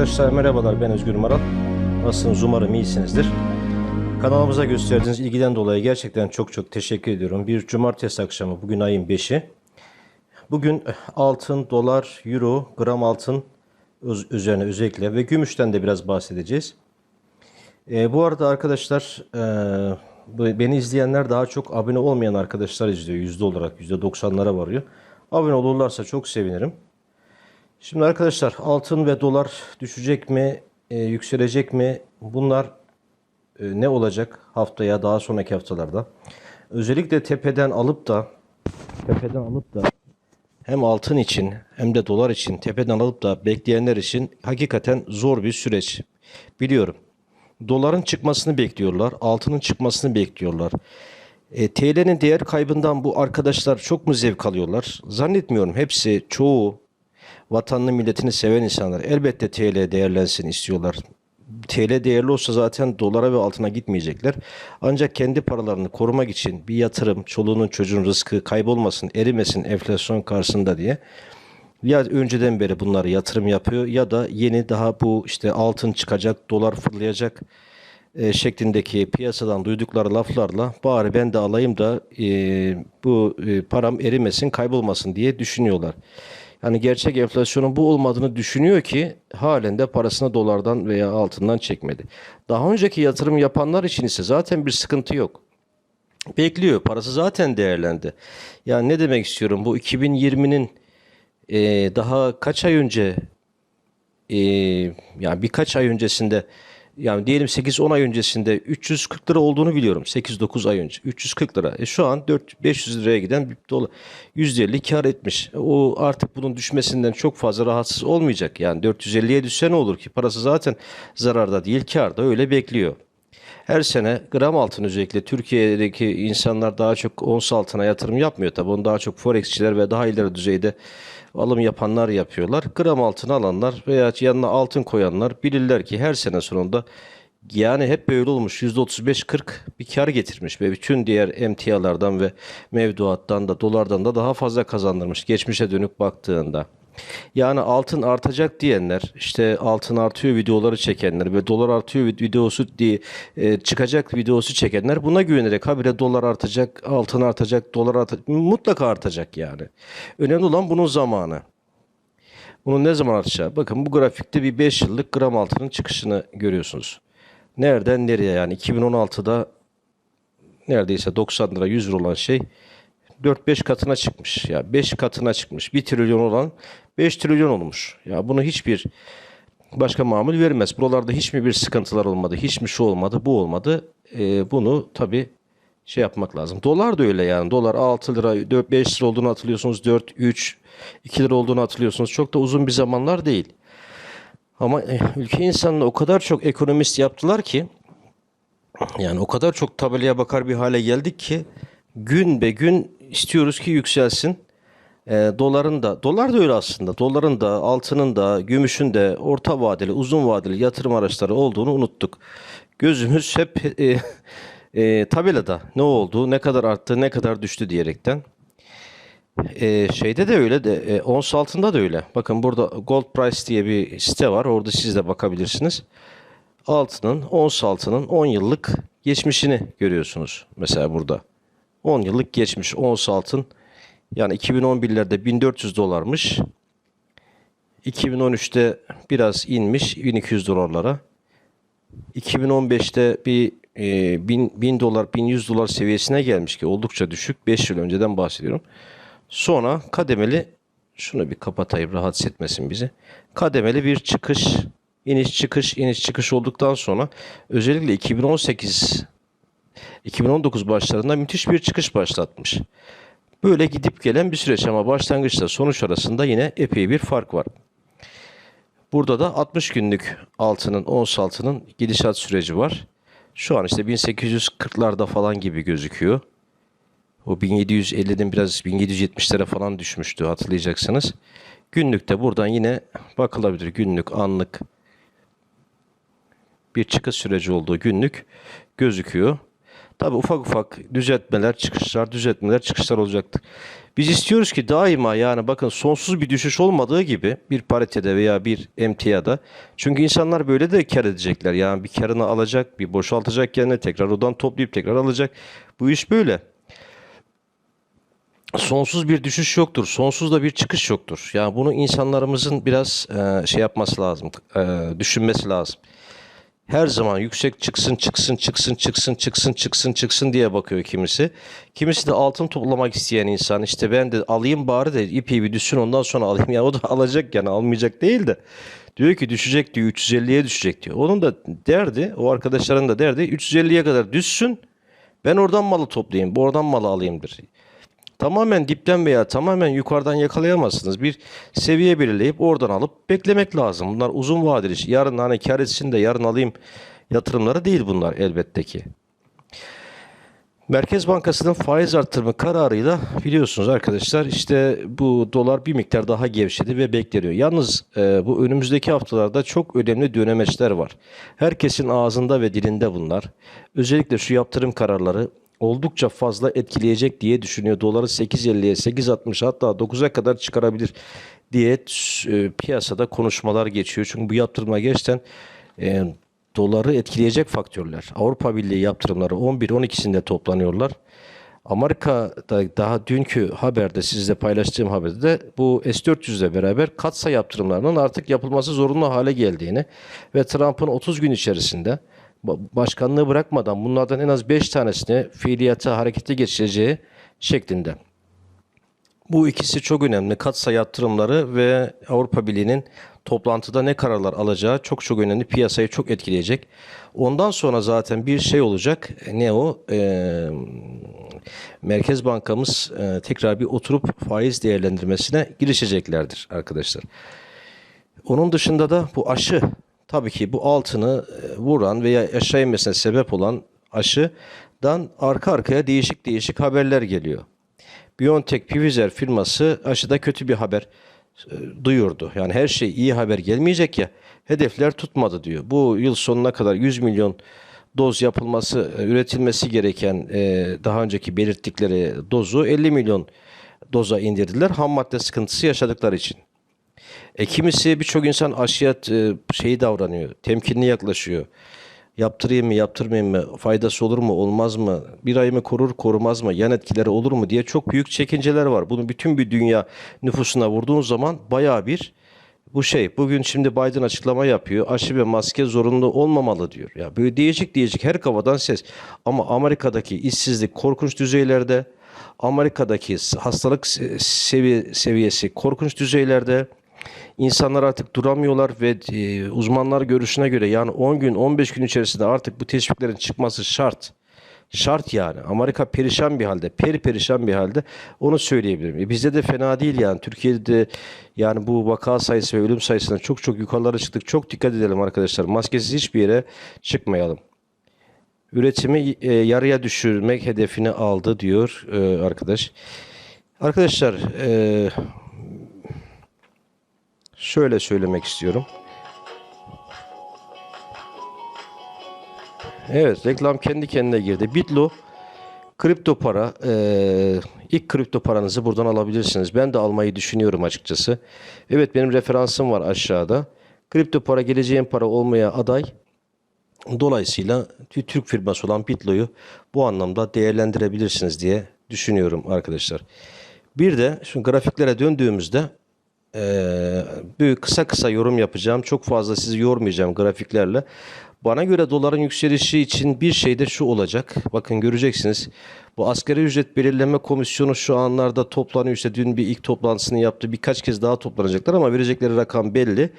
Arkadaşlar merhabalar ben Özgür Maral. Nasılsınız umarım iyisinizdir. Kanalımıza gösterdiğiniz ilgiden dolayı gerçekten çok çok teşekkür ediyorum. Bir cumartesi akşamı bugün ayın 5'i. Bugün altın, dolar, euro, gram altın üzerine özellikle ve gümüşten de biraz bahsedeceğiz. Ee, bu arada arkadaşlar e, beni izleyenler daha çok abone olmayan arkadaşlar izliyor. Yüzde olarak yüzde 90'lara varıyor. Abone olurlarsa çok sevinirim. Şimdi arkadaşlar altın ve dolar düşecek mi, e, yükselecek mi? Bunlar e, ne olacak haftaya daha sonraki haftalarda? Özellikle tepeden alıp da tepeden alıp da hem altın için hem de dolar için tepeden alıp da bekleyenler için hakikaten zor bir süreç. Biliyorum. Doların çıkmasını bekliyorlar, altının çıkmasını bekliyorlar. E, TL'nin değer kaybından bu arkadaşlar çok mu zevk alıyorlar? Zannetmiyorum. Hepsi, çoğu vatanını milletini seven insanlar elbette TL değerlensin istiyorlar. TL değerli olsa zaten dolara ve altına gitmeyecekler. Ancak kendi paralarını korumak için bir yatırım, çoluğunun çocuğun rızkı kaybolmasın, erimesin enflasyon karşısında diye ya önceden beri bunları yatırım yapıyor ya da yeni daha bu işte altın çıkacak, dolar fırlayacak e, şeklindeki piyasadan duydukları laflarla bari ben de alayım da e, bu e, param erimesin, kaybolmasın diye düşünüyorlar. Yani gerçek enflasyonun bu olmadığını düşünüyor ki halen de parasını dolardan veya altından çekmedi. Daha önceki yatırım yapanlar için ise zaten bir sıkıntı yok. Bekliyor. Parası zaten değerlendi. Yani ne demek istiyorum? Bu 2020'nin e, daha kaç ay önce e, yani birkaç ay öncesinde yani diyelim 8-10 ay öncesinde 340 lira olduğunu biliyorum. 8-9 ay önce. 340 lira. E şu an 4 500 liraya giden bir dolar %50 kar etmiş. O artık bunun düşmesinden çok fazla rahatsız olmayacak. Yani 450'ye düşse ne olur ki? Parası zaten zararda değil, karda öyle bekliyor. Her sene gram altın özellikle Türkiye'deki insanlar daha çok ons altına yatırım yapmıyor tabii. Onu daha çok forexçiler ve daha ileri düzeyde alım yapanlar yapıyorlar. Gram altın alanlar veya yanına altın koyanlar bilirler ki her sene sonunda yani hep böyle olmuş %35-40 bir kar getirmiş ve bütün diğer emtialardan ve mevduattan da dolardan da daha fazla kazandırmış geçmişe dönük baktığında. Yani altın artacak diyenler, işte altın artıyor videoları çekenler ve dolar artıyor vid- videosu diye e, çıkacak videosu çekenler buna güvenerek habire dolar artacak, altın artacak, dolar artacak, mutlaka artacak yani. Önemli olan bunun zamanı. Bunun ne zaman artacağı? Bakın bu grafikte bir 5 yıllık gram altının çıkışını görüyorsunuz. Nereden nereye yani 2016'da neredeyse 90 lira 100 lira olan şey 4-5 katına çıkmış. Ya 5 katına çıkmış. 1 trilyon olan 5 trilyon olmuş. Ya bunu hiçbir başka mamul vermez. Buralarda hiç mi bir sıkıntılar olmadı, hiç mi şu olmadı, bu olmadı. Ee, bunu tabii şey yapmak lazım. Dolar da öyle yani. Dolar 6 lira, 4 5 lira olduğunu hatırlıyorsunuz. 4 3 2 lira olduğunu hatırlıyorsunuz. Çok da uzun bir zamanlar değil. Ama eh, ülke insanını o kadar çok ekonomist yaptılar ki yani o kadar çok tabelaya bakar bir hale geldik ki gün be gün istiyoruz ki yükselsin. E, doların da, dolar da öyle aslında. Doların da, altının da, gümüşün de orta vadeli, uzun vadeli yatırım araçları olduğunu unuttuk. Gözümüz hep e, e, tabelada ne oldu, ne kadar arttı, ne kadar düştü diyerekten. E, şeyde de öyle de, e, ons altında da öyle. Bakın burada Gold Price diye bir site var. Orada siz de bakabilirsiniz altının, ons altının 10 yıllık geçmişini görüyorsunuz. Mesela burada. 10 yıllık geçmiş ons altın. Yani 2011'lerde 1400 dolarmış. 2013'te biraz inmiş 1200 dolarlara. 2015'te bir e, 1000, 1000 dolar 1100 dolar seviyesine gelmiş ki oldukça düşük. 5 yıl önceden bahsediyorum. Sonra kademeli şunu bir kapatayım rahatsız etmesin bizi. Kademeli bir çıkış, iniş çıkış, iniş çıkış olduktan sonra özellikle 2018 2019 başlarında müthiş bir çıkış başlatmış. Böyle gidip gelen bir süreç ama başlangıçta sonuç arasında yine epey bir fark var. Burada da 60 günlük altının, ons altının gidişat süreci var. Şu an işte 1840'larda falan gibi gözüküyor. O 1750'den biraz 1770'lere falan düşmüştü hatırlayacaksınız. Günlükte buradan yine bakılabilir. Günlük, anlık bir çıkış süreci olduğu günlük gözüküyor. Tabi ufak ufak düzeltmeler, çıkışlar, düzeltmeler, çıkışlar olacaktır. Biz istiyoruz ki daima yani bakın sonsuz bir düşüş olmadığı gibi bir paritede veya bir emtiyada. Çünkü insanlar böyle de kar edecekler. Yani bir karını alacak, bir boşaltacak kendine tekrar odan toplayıp tekrar alacak. Bu iş böyle. Sonsuz bir düşüş yoktur. Sonsuz da bir çıkış yoktur. Yani bunu insanlarımızın biraz şey yapması lazım. düşünmesi lazım. Her zaman yüksek çıksın, çıksın, çıksın, çıksın, çıksın, çıksın, çıksın diye bakıyor kimisi. Kimisi de altın toplamak isteyen insan. İşte ben de alayım bari de ipi bir düşsün ondan sonra alayım. Ya o da alacak yani almayacak değil de. Diyor ki düşecek diyor 350'ye düşecek diyor. Onun da derdi, o arkadaşların da derdi 350'ye kadar düşsün. Ben oradan malı toplayayım, bu oradan malı alayımdır. Tamamen dipten veya tamamen yukarıdan yakalayamazsınız. Bir seviye belirleyip oradan alıp beklemek lazım. Bunlar uzun vadeli. Yarın hani kar etsin de yarın alayım yatırımları değil bunlar elbette ki. Merkez Bankası'nın faiz artırma kararıyla biliyorsunuz arkadaşlar işte bu dolar bir miktar daha gevşedi ve bekleniyor. Yalnız e, bu önümüzdeki haftalarda çok önemli dönemeçler var. Herkesin ağzında ve dilinde bunlar. Özellikle şu yaptırım kararları oldukça fazla etkileyecek diye düşünüyor. Doları 8.50'ye, 8.60 hatta 9'a kadar çıkarabilir diye e, piyasada konuşmalar geçiyor. Çünkü bu yaptırımlar gerçekten e, doları etkileyecek faktörler. Avrupa Birliği yaptırımları 11-12'sinde toplanıyorlar. Amerika'da daha dünkü haberde sizle paylaştığım haberde de bu S-400 ile beraber katsa yaptırımlarının artık yapılması zorunlu hale geldiğini ve Trump'ın 30 gün içerisinde başkanlığı bırakmadan bunlardan en az 5 tanesini fiiliyata harekete geçireceği şeklinde. Bu ikisi çok önemli. Katsa yatırımları ve Avrupa Birliği'nin toplantıda ne kararlar alacağı çok çok önemli. Piyasayı çok etkileyecek. Ondan sonra zaten bir şey olacak. Ne o? Ee, Merkez Bankamız e, tekrar bir oturup faiz değerlendirmesine girişeceklerdir arkadaşlar. Onun dışında da bu aşı tabii ki bu altını e, vuran veya aşağı inmesine sebep olan aşıdan arka arkaya değişik değişik haberler geliyor. BioNTech Pfizer firması aşıda kötü bir haber e, duyurdu. Yani her şey iyi haber gelmeyecek ya hedefler tutmadı diyor. Bu yıl sonuna kadar 100 milyon doz yapılması, e, üretilmesi gereken daha önceki belirttikleri dozu 50 milyon doza indirdiler. Ham madde sıkıntısı yaşadıkları için. E kimisi birçok insan aşıya e, şeyi davranıyor, temkinli yaklaşıyor. Yaptırayım mı, yaptırmayayım mı, faydası olur mu, olmaz mı, bir ay korur, korumaz mı, yan etkileri olur mu diye çok büyük çekinceler var. Bunu bütün bir dünya nüfusuna vurduğun zaman bayağı bir bu şey. Bugün şimdi Biden açıklama yapıyor. Aşı ve maske zorunlu olmamalı diyor. Ya böyle değişik değişik her kafadan ses. Ama Amerika'daki işsizlik korkunç düzeylerde. Amerika'daki hastalık se- sevi- seviyesi korkunç düzeylerde. İnsanlar artık duramıyorlar ve e, uzmanlar görüşüne göre yani 10 gün 15 gün içerisinde artık bu teşviklerin çıkması şart. Şart yani. Amerika perişan bir halde, peri perişan bir halde. Onu söyleyebilirim. E bizde de fena değil yani. Türkiye'de de yani bu vaka sayısı ve ölüm sayısına çok çok yukarılara çıktık. Çok dikkat edelim arkadaşlar. Maskesiz hiçbir yere çıkmayalım. Üretimi e, yarıya düşürmek hedefini aldı diyor e, arkadaş. Arkadaşlar e, şöyle söylemek istiyorum. Evet reklam kendi kendine girdi. Bitlo kripto para eee, ilk kripto paranızı buradan alabilirsiniz. Ben de almayı düşünüyorum açıkçası. Evet benim referansım var aşağıda. Kripto para geleceğin para olmaya aday. Dolayısıyla Türk firması olan Bitlo'yu bu anlamda değerlendirebilirsiniz diye düşünüyorum arkadaşlar. Bir de şu grafiklere döndüğümüzde eee büyük kısa kısa yorum yapacağım. Çok fazla sizi yormayacağım grafiklerle. Bana göre doların yükselişi için bir şey de şu olacak. Bakın göreceksiniz. Bu asgari ücret belirleme komisyonu şu anlarda toplanıyor. İşte dün bir ilk toplantısını yaptı. Birkaç kez daha toplanacaklar ama verecekleri rakam belli.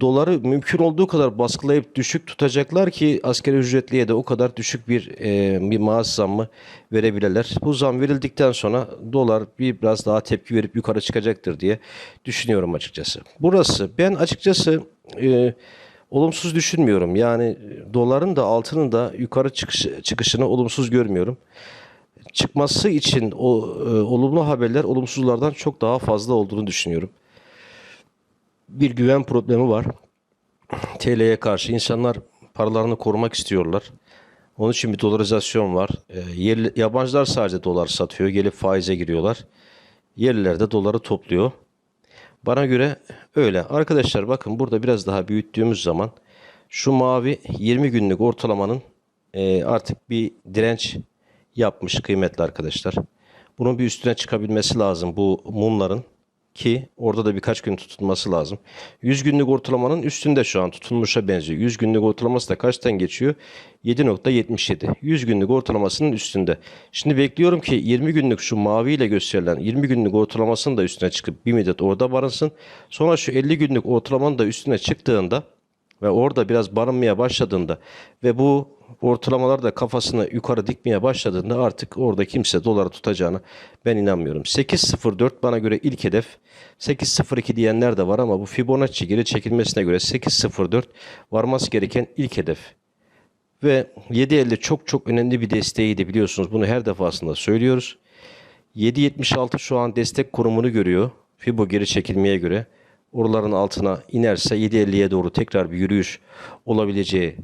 Doları mümkün olduğu kadar baskılayıp düşük tutacaklar ki asgari ücretliye de o kadar düşük bir e, bir maaş zammı verebilirler. Bu zam verildikten sonra dolar bir biraz daha tepki verip yukarı çıkacaktır diye düşünüyorum açıkçası. Burası ben açıkçası e, olumsuz düşünmüyorum. Yani doların da altının da yukarı çıkış, çıkışını olumsuz görmüyorum. Çıkması için o e, olumlu haberler olumsuzlardan çok daha fazla olduğunu düşünüyorum bir güven problemi var. TL'ye karşı insanlar paralarını korumak istiyorlar. Onun için bir dolarizasyon var. E, yerli, yabancılar sadece dolar satıyor. Gelip faize giriyorlar. yerlerde doları topluyor. Bana göre öyle. Arkadaşlar bakın burada biraz daha büyüttüğümüz zaman şu mavi 20 günlük ortalamanın e, artık bir direnç yapmış kıymetli arkadaşlar. Bunun bir üstüne çıkabilmesi lazım bu mumların ki orada da birkaç gün tutulması lazım. 100 günlük ortalamanın üstünde şu an tutulmuşa benziyor. 100 günlük ortalaması da kaçtan geçiyor? 7.77. 100 günlük ortalamasının üstünde. Şimdi bekliyorum ki 20 günlük şu mavi ile gösterilen 20 günlük ortalamasının da üstüne çıkıp bir müddet orada barınsın. Sonra şu 50 günlük ortalamanın da üstüne çıktığında ve orada biraz barınmaya başladığında ve bu ortalamalar da kafasını yukarı dikmeye başladığında artık orada kimse doları tutacağını ben inanmıyorum. 8.04 bana göre ilk hedef. 8.02 diyenler de var ama bu Fibonacci geri çekilmesine göre 8.04 varması gereken ilk hedef. Ve 7.50 çok çok önemli bir desteğiydi biliyorsunuz. Bunu her defasında söylüyoruz. 7.76 şu an destek konumunu görüyor. Fibo geri çekilmeye göre. Oraların altına inerse 7.50'ye doğru tekrar bir yürüyüş olabileceği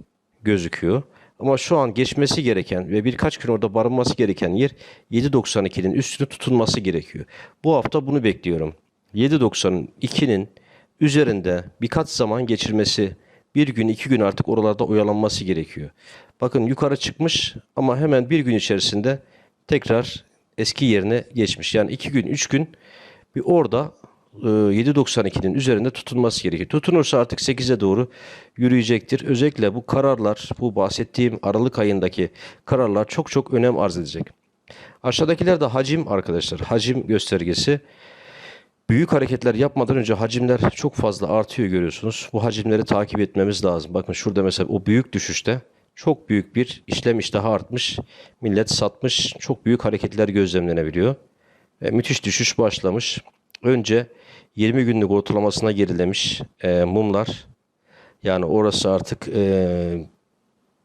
gözüküyor. Ama şu an geçmesi gereken ve birkaç gün orada barınması gereken yer 7.92'nin üstünü tutulması gerekiyor. Bu hafta bunu bekliyorum. 7.92'nin üzerinde birkaç zaman geçirmesi, bir gün iki gün artık oralarda oyalanması gerekiyor. Bakın yukarı çıkmış ama hemen bir gün içerisinde tekrar eski yerine geçmiş. Yani iki gün, üç gün bir orada 7.92'nin üzerinde tutunması gerekiyor. Tutunursa artık 8'e doğru yürüyecektir. Özellikle bu kararlar, bu bahsettiğim Aralık ayındaki kararlar çok çok önem arz edecek. Aşağıdakiler de hacim arkadaşlar. Hacim göstergesi. Büyük hareketler yapmadan önce hacimler çok fazla artıyor görüyorsunuz. Bu hacimleri takip etmemiz lazım. Bakın şurada mesela o büyük düşüşte çok büyük bir işlem iştahı artmış. Millet satmış. Çok büyük hareketler gözlemlenebiliyor. Ve müthiş düşüş başlamış. Önce 20 günlük ortalamasına gerilemiş e, mumlar. Yani orası artık e,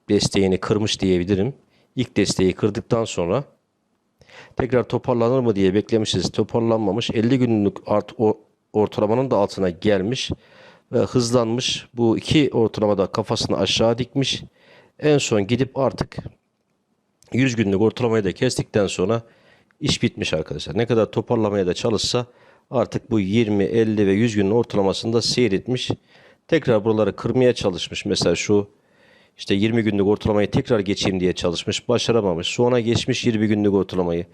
desteğini kırmış diyebilirim. İlk desteği kırdıktan sonra tekrar toparlanır mı diye beklemişiz. Toparlanmamış. 50 günlük art, o, ortalamanın da altına gelmiş ve hızlanmış. Bu iki ortalamada kafasını aşağı dikmiş. En son gidip artık 100 günlük ortalamayı da kestikten sonra iş bitmiş arkadaşlar. Ne kadar toparlamaya da çalışsa artık bu 20, 50 ve 100 günün ortalamasında seyretmiş. Tekrar buraları kırmaya çalışmış. Mesela şu işte 20 günlük ortalamayı tekrar geçeyim diye çalışmış. Başaramamış. Sonra geçmiş 20 günlük ortalamayı.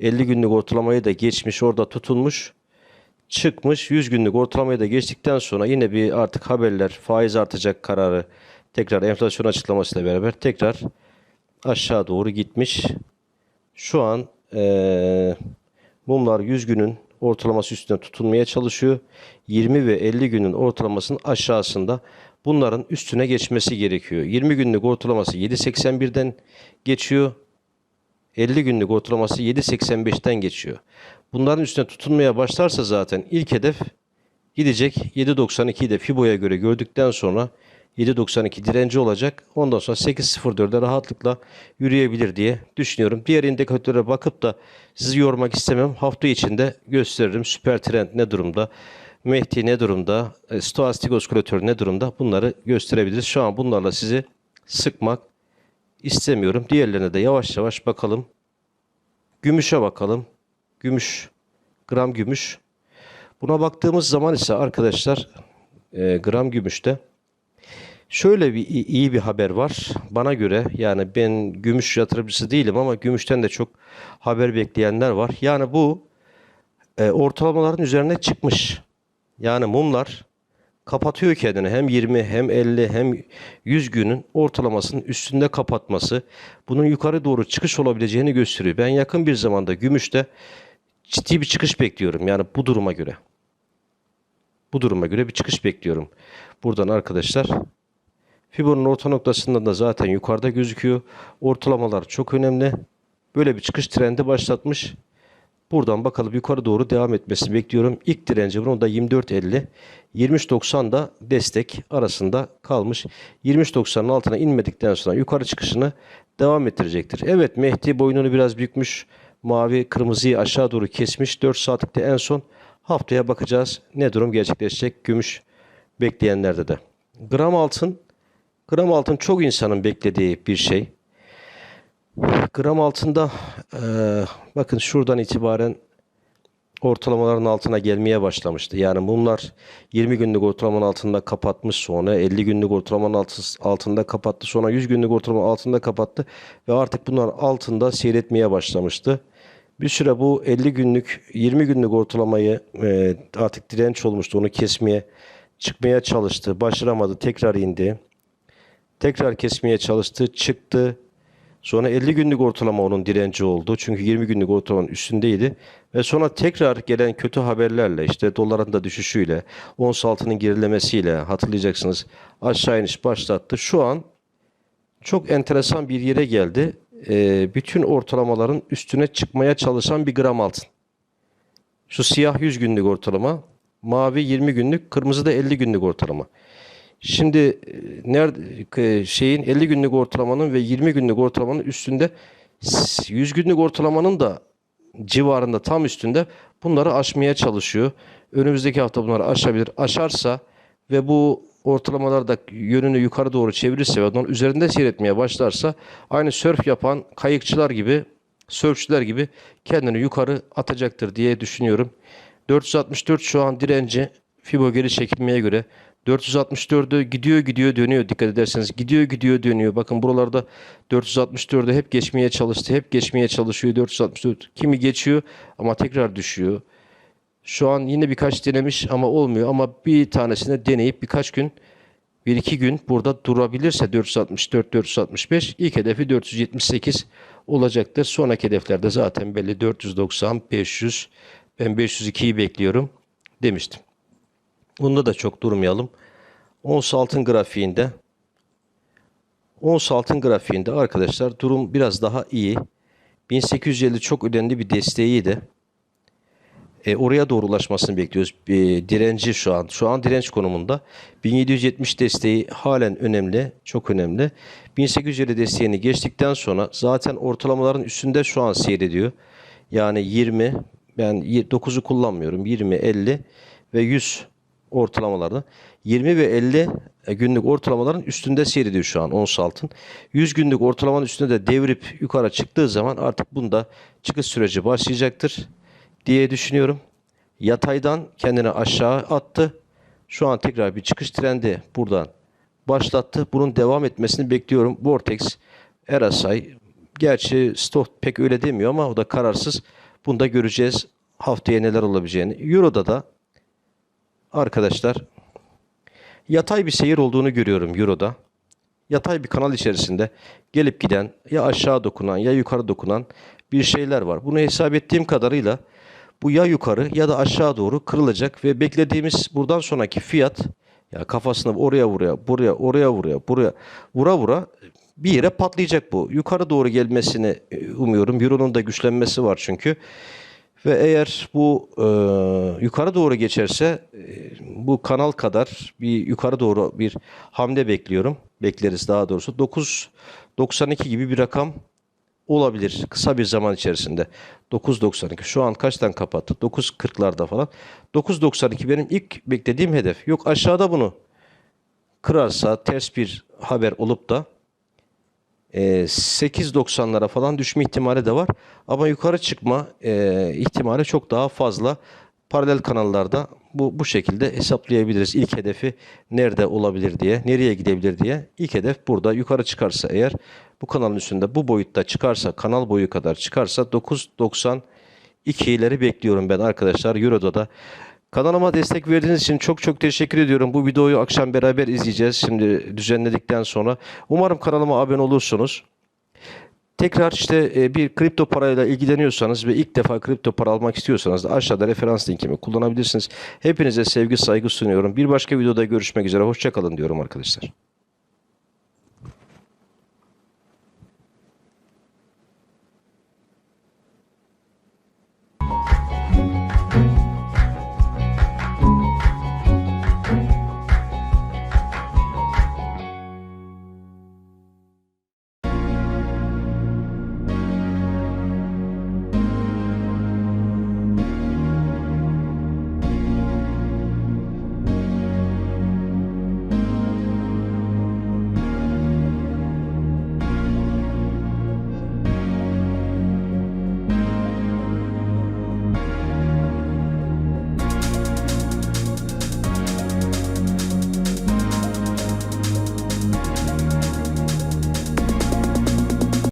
50 günlük ortalamayı da geçmiş. Orada tutunmuş. Çıkmış. 100 günlük ortalamayı da geçtikten sonra yine bir artık haberler faiz artacak kararı tekrar enflasyon açıklamasıyla beraber tekrar aşağı doğru gitmiş. Şu an eee mumlar 100 günün ortalaması üstüne tutunmaya çalışıyor. 20 ve 50 günün ortalamasının aşağısında bunların üstüne geçmesi gerekiyor. 20 günlük ortalaması 7.81'den geçiyor. 50 günlük ortalaması 7.85'ten geçiyor. Bunların üstüne tutunmaya başlarsa zaten ilk hedef gidecek 7.92'yi de Fibo'ya göre gördükten sonra 7.92 direnci olacak. Ondan sonra 8.04'de rahatlıkla yürüyebilir diye düşünüyorum. Diğer indikatöre bakıp da sizi yormak istemem. Hafta içinde gösteririm. Süper trend ne durumda? Mehdi ne durumda? E, Stoastik oskülatör ne durumda? Bunları gösterebiliriz. Şu an bunlarla sizi sıkmak istemiyorum. Diğerlerine de yavaş yavaş bakalım. Gümüşe bakalım. Gümüş, gram gümüş. Buna baktığımız zaman ise arkadaşlar e, gram gümüşte Şöyle bir iyi bir haber var. Bana göre yani ben gümüş yatırımcısı değilim ama gümüşten de çok haber bekleyenler var. Yani bu e, ortalamaların üzerine çıkmış. Yani mumlar kapatıyor kendini. Hem 20 hem 50 hem 100 günün ortalamasının üstünde kapatması bunun yukarı doğru çıkış olabileceğini gösteriyor. Ben yakın bir zamanda gümüşte ciddi bir çıkış bekliyorum. Yani bu duruma göre. Bu duruma göre bir çıkış bekliyorum. Buradan arkadaşlar Fibo'nun orta noktasından da zaten yukarıda gözüküyor. Ortalamalar çok önemli. Böyle bir çıkış trendi başlatmış. Buradan bakalım yukarı doğru devam etmesini bekliyorum. İlk direnci bunun da 24.50. 23.90 da destek arasında kalmış. 23.90'ın altına inmedikten sonra yukarı çıkışını devam ettirecektir. Evet Mehdi boynunu biraz bükmüş. Mavi kırmızıyı aşağı doğru kesmiş. 4 saatlikte en son haftaya bakacağız. Ne durum gerçekleşecek gümüş bekleyenlerde de. Gram altın Gram altın çok insanın beklediği bir şey. Gram altında e, bakın şuradan itibaren ortalamaların altına gelmeye başlamıştı. Yani mumlar 20 günlük ortalamanın altında kapatmış sonra 50 günlük ortalamanın altı- altında kapattı sonra 100 günlük ortalamanın altında kapattı ve artık bunlar altında seyretmeye başlamıştı. Bir süre bu 50 günlük 20 günlük ortalamayı e, artık direnç olmuştu onu kesmeye çıkmaya çalıştı başaramadı tekrar indi. Tekrar kesmeye çalıştı çıktı. Sonra 50 günlük ortalama onun direnci oldu. Çünkü 20 günlük ortalamanın üstündeydi. Ve sonra tekrar gelen kötü haberlerle işte doların da düşüşüyle, ons altının gerilemesiyle hatırlayacaksınız aşağı iniş başlattı. Şu an çok enteresan bir yere geldi. Ee, bütün ortalamaların üstüne çıkmaya çalışan bir gram altın. Şu siyah 100 günlük ortalama, mavi 20 günlük, kırmızı da 50 günlük ortalama. Şimdi e, nerede e, şeyin 50 günlük ortalamanın ve 20 günlük ortalamanın üstünde s- 100 günlük ortalamanın da civarında tam üstünde bunları aşmaya çalışıyor. Önümüzdeki hafta bunları aşabilir. Aşarsa ve bu ortalamalar da yönünü yukarı doğru çevirirse ve onun üzerinde seyretmeye başlarsa aynı sörf yapan kayıkçılar gibi, sörfçüler gibi kendini yukarı atacaktır diye düşünüyorum. 464 şu an direnci Fibo geri çekilmeye göre 464'ü gidiyor gidiyor dönüyor dikkat ederseniz gidiyor gidiyor dönüyor. Bakın buralarda 464'ü hep geçmeye çalıştı. Hep geçmeye çalışıyor 464. Kimi geçiyor ama tekrar düşüyor. Şu an yine birkaç denemiş ama olmuyor ama bir tanesini deneyip birkaç gün bir iki gün burada durabilirse 464 465 ilk hedefi 478 olacaktır. Sonraki hedeflerde zaten belli 490 500 ben 502'yi bekliyorum demiştim. Bunda da çok durmayalım. Ons altın grafiğinde ons altın grafiğinde arkadaşlar durum biraz daha iyi. 1850 çok önemli bir desteğiydi. E, oraya doğru ulaşmasını bekliyoruz. E, direnci şu an. Şu an direnç konumunda. 1770 desteği halen önemli. Çok önemli. 1850 desteğini geçtikten sonra zaten ortalamaların üstünde şu an seyrediyor. Yani 20 ben 9'u kullanmıyorum. 20, 50 ve 100 ortalamalarda 20 ve 50 günlük ortalamaların üstünde seyrediyor şu an ons altın. 100 günlük ortalamanın üstünde de devrip yukarı çıktığı zaman artık bunda çıkış süreci başlayacaktır diye düşünüyorum. Yataydan kendini aşağı attı. Şu an tekrar bir çıkış trendi buradan başlattı. Bunun devam etmesini bekliyorum. Vortex, RSI, gerçi Stoch pek öyle demiyor ama o da kararsız. Bunu da göreceğiz haftaya neler olabileceğini. Euro'da da arkadaşlar yatay bir seyir olduğunu görüyorum Euro'da. Yatay bir kanal içerisinde gelip giden ya aşağı dokunan ya yukarı dokunan bir şeyler var. Bunu hesap ettiğim kadarıyla bu ya yukarı ya da aşağı doğru kırılacak ve beklediğimiz buradan sonraki fiyat ya kafasını oraya vuruyor, buraya, oraya vuruyor, buraya vura vura bir yere patlayacak bu. Yukarı doğru gelmesini e, umuyorum. Euro'nun da güçlenmesi var çünkü. Ve eğer bu e, yukarı doğru geçerse e, bu kanal kadar bir yukarı doğru bir hamle bekliyorum. Bekleriz daha doğrusu. 9.92 gibi bir rakam olabilir kısa bir zaman içerisinde. 9.92 şu an kaçtan kapattı? 9.40'larda falan. 9.92 benim ilk beklediğim hedef. Yok aşağıda bunu kırarsa ters bir haber olup da 8.90'lara falan düşme ihtimali de var. Ama yukarı çıkma e, ihtimali çok daha fazla. Paralel kanallarda bu bu şekilde hesaplayabiliriz. İlk hedefi nerede olabilir diye, nereye gidebilir diye. İlk hedef burada yukarı çıkarsa eğer bu kanalın üstünde bu boyutta çıkarsa, kanal boyu kadar çıkarsa 9.92'leri bekliyorum ben arkadaşlar Euro'da da. Kanalıma destek verdiğiniz için çok çok teşekkür ediyorum. Bu videoyu akşam beraber izleyeceğiz. Şimdi düzenledikten sonra. Umarım kanalıma abone olursunuz. Tekrar işte e, bir kripto parayla ilgileniyorsanız ve ilk defa kripto para almak istiyorsanız da aşağıda referans linkimi kullanabilirsiniz. Hepinize sevgi saygı sunuyorum. Bir başka videoda görüşmek üzere. Hoşçakalın diyorum arkadaşlar.